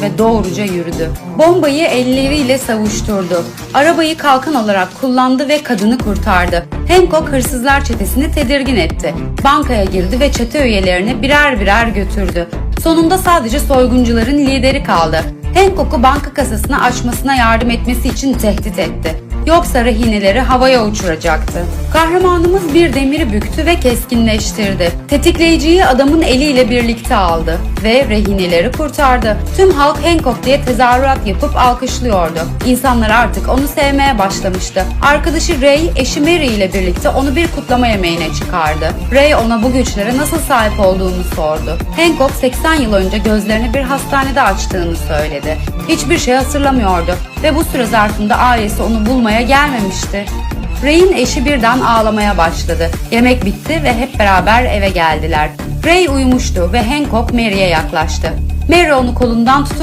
ve doğruca yürüdü. Bombayı elleriyle savuşturdu. Arabayı kalkan olarak kullandı ve kadını kurtardı. Hancock hırsızlar çetesini tedirgin etti. Bankaya girdi ve çete üyelerini birer birer götürdü. Sonunda sadece soyguncuların lideri kaldı. Hancock'u banka kasasını açmasına yardım etmesi için tehdit etti. Yoksa rehineleri havaya uçuracaktı. Kahramanımız bir demiri büktü ve keskinleştirdi. Tetikleyiciyi adamın eliyle birlikte aldı ve rehineleri kurtardı. Tüm halk Hancock diye tezahürat yapıp alkışlıyordu. İnsanlar artık onu sevmeye başlamıştı. Arkadaşı Ray, eşi Mary ile birlikte onu bir kutlama yemeğine çıkardı. Ray ona bu güçlere nasıl sahip olduğunu sordu. Hancock 80 yıl önce gözlerini bir hastanede açtığını söyledi. Hiçbir şey hatırlamıyordu ve bu süre zarfında ailesi onu bulmaya gelmemişti. Ray'in eşi birden ağlamaya başladı. Yemek bitti ve hep beraber eve geldiler. Ray uyumuştu ve Hancock Mary'e yaklaştı. Mary onu kolundan tutup